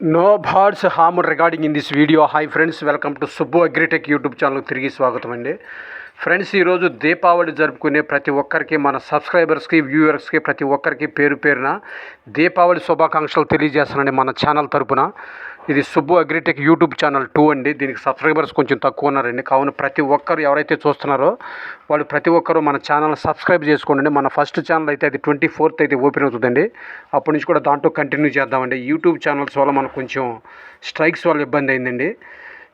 No birds harm regarding in this video hi friends welcome to Subbu Agritech YouTube channel తిరిగి స్వాగతం అండి. Friends ఈరోజు దీపావళి జరుపుకునే ప్రతి ఒక్కరికి మన సబ్స్క్రైబర్స్కి వ్యూవర్స్కి ప్రతి ఒక్కరికి పేరు పేరున దీపావళి శుభాకాంక్షలు తెలియజేస్తానండి మన ఛానల్ తరపున ఇది Subbu Agritech YouTube channel two అండి. దీనికి సబ్స్క్రైబర్స్ కొంచెం తక్కువ ఉన్నారండి. కావున ప్రతి ఒక్కరు ఎవరైతే చూస్తున్నారో వాళ్ళు ప్రతి ఒక్కరు మన ఛానల్ సబ్స్క్రైబ్ చేసుకోండి. మన ఫస్ట్ ఛానల్ అయితే అది ట్వంటీ ఫోర్త్ అయితే ఓపెన్ అవుతుందండి. అప్పటి నుంచి కూడా దాంట్లో కంటిన్యూ చేద్దామండి. యూట్యూబ్ ఛానల్స్ వల్ల మనకు కొంచెం స్ట్రైక్స్ వల్ల ఇబ్బంది అయిందండి.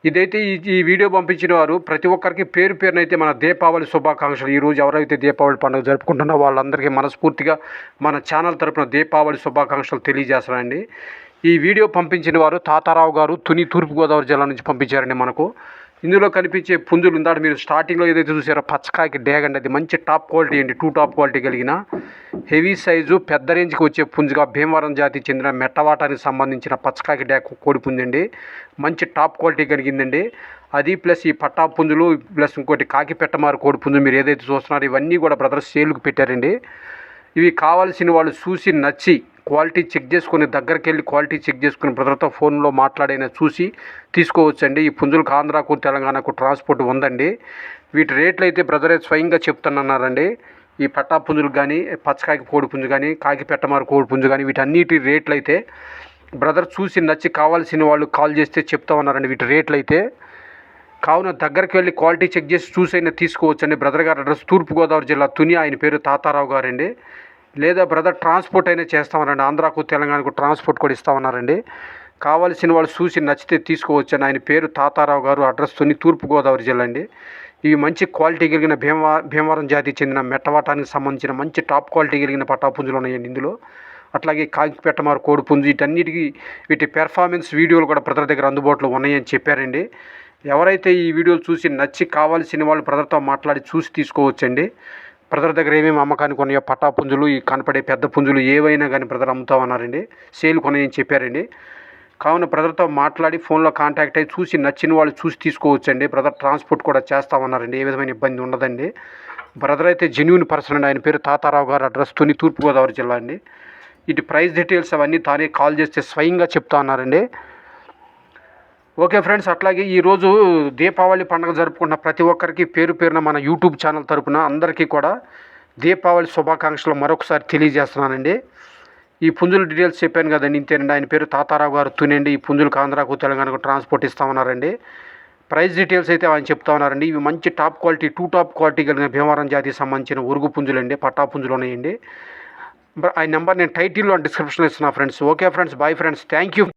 ఇదైతే ఈ ఈ వీడియో పంపించిన వారు ప్రతి ఒక్కరికి పేరు పేరునైతే మన దీపావళి శుభాకాంక్షలు. ఈరోజు ఎవరైతే దీపావళి పండుగ జరుపుకుంటున్నారో వాళ్ళందరికీ మనస్ఫూర్తిగా మన ఛానల్ తరపున దీపావళి శుభాకాంక్షలు తెలియజేస్తానండి ఈ వీడియో పంపించిన వారు తాతారావు గారు తుని తూర్పుగోదావరి జిల్లా నుంచి పంపించారండి మనకు. ఇందులో కనిపించే పుంజులు ఇందాక మీరు స్టార్టింగ్లో ఏదైతే చూసారో పచ్చకాయకి డేగ్ అండి అది మంచి టాప్ క్వాలిటీ అండి టూ టాప్ క్వాలిటీ కలిగిన. హెవీ సైజు పెద్ద రేంజ్కి వచ్చే పుంజుగా భీమవరం జాతికి చెందిన మెట్టవాటానికి సంబంధించిన పచ్చకాయకి డ్యాగ్ కోడి పుంజండి. మంచి టాప్ క్వాలిటీ కలిగిందండి. అది ప్లస్ ఈ పట్టా పుంజులు ప్లస్ ఇంకోటి కాకి పెట్టమారు కోడి పుంజు మీరు ఏదైతే చూస్తున్నారో ఇవన్నీ కూడా బ్రదర్స్ సేల్కి పెట్టారండి. ఇవి కావాల్సిన వాళ్ళు చూసి నచ్చి క్వాలిటీ చెక్ చేసుకుని దగ్గరికి వెళ్ళి క్వాలిటీ చెక్ చేసుకుని బ్రదర్తో ఫోన్లో మాట్లాడైనా చూసి తీసుకోవచ్చండి. ఈ పుంజులకు ఆంధ్రాకు తెలంగాణకు ట్రాన్స్పోర్ట్ ఉందండి. వీటి రేట్లు అయితే బ్రదరే స్వయంగా చెప్తానన్నారండి. ఈ పట్టా పుంజులకు కానీ పచ్చకాయకి కోడి పుంజు కానీ కాకి పెట్టమారు కోడి పుంజు కానీ వీటన్నిటి రేట్లు అయితే బ్రదర్ చూసి నచ్చి కావాల్సిన వాళ్ళు కాల్ చేస్తే చెప్తామన్నారండి వీటి రేట్లు అయితే కావున దగ్గరికి వెళ్ళి క్వాలిటీ చెక్ చేసి చూసైనా తీసుకోవచ్చండి. బ్రదర్ గారు అడ్రస్ తూర్పుగోదావరి జిల్లా తుని ఆయన పేరు తాతారావు గారండి. లేదా బ్రదర్ ట్రాన్స్పోర్ట్ అయినా చేస్తామన్నారండి ఆంధ్రాకు తెలంగాణకు ట్రాన్స్పోర్ట్ కూడా ఇస్తామన్నారండి. కావాల్సిన వాళ్ళు చూసి నచ్చితే తీసుకోవచ్చు ఆయన పేరు తాతారావు గారు అడ్రస్ తుని తూర్పుగోదావరి జిల్లా అండి. ఇవి మంచి క్వాలిటీ కలిగిన భీమవా భీమవరం జాతికి చెందిన మెట్టవాటానికి సంబంధించిన మంచి టాప్ క్వాలిటీ కలిగిన పటాపుంజులు ఉన్నాయండి ఇందులో. అట్లాగే కాకిపెట్టమారు కోడిపుంజు వీటన్నిటికీ వీటి పెర్ఫార్మెన్స్ వీడియోలు కూడా బ్రదర్ దగ్గర అందుబాటులో ఉన్నాయని చెప్పారండి. ఎవరైతే ఈ వీడియోలు చూసి నచ్చి కావాల్సిన వాళ్ళు బ్రదర్తో మాట్లాడి చూసి తీసుకోవచ్చండి. బ్రదర్ దగ్గర ఏమేమి అమ్మకానికి ఉన్నాయో పట్టా పుంజులు ఈ కనపడే పెద్ద పుంజులు ఏవైనా కానీ బ్రదర్ అమ్ముతామన్నారండి సేల్ కొనని చెప్పారండి. కావున బ్రదర్తో మాట్లాడి ఫోన్లో కాంటాక్ట్ అయ్యి చూసి నచ్చిన వాళ్ళు చూసి తీసుకోవచ్చండి. బ్రదర్ ట్రాన్స్పోర్ట్ కూడా చేస్తామన్నారండి. ఏ విధమైన ఇబ్బంది ఉండదండి. బ్రదర్ అయితే జెన్యున్ పర్సన్ అండి. ఆయన పేరు తాతారావు గారు. అడ్రస్ తుని తూర్పుగోదావరి జిల్లా అండి. ఇటు ప్రైస్ డీటెయిల్స్ అవన్నీ తానే కాల్ చేస్తే స్వయంగా చెప్తా అన్నారండి. ఓకే ఫ్రెండ్స్ అట్లాగే ఈరోజు దీపావళి పండుగ జరుపుకున్న ప్రతి ఒక్కరికి పేరు పేరున మన యూట్యూబ్ ఛానల్ తరపున అందరికీ కూడా దీపావళి శుభాకాంక్షలు మరొకసారి తెలియజేస్తున్నానండి. ఈ పుంజుల డీటెయిల్స్ చెప్పాను కదండి ఇంతేనండి. ఆయన పేరు తాతారావు గారు తునండి. ఈ పుంజులకు ఆంధ్రాకు తెలంగాణకు ట్రాన్స్పోర్ట్ ఇస్తామన్నారండి. ప్రైస్ డీటెయిల్స్ అయితే ఆయన చెప్తా ఉన్నారండి. ఇవి మంచి top quality to top quality కలిగిన భీమవరం జాతికి సంబంధించిన ఉరుగు పుంజులండి పట్టా పుంజులు ఉన్నాయండి. ఆయన నెంబర్ నేను టైటిల్లో డిస్క్రిప్షన్లో ఇస్తున్నా friends. Okay friends bye friends. Thank you.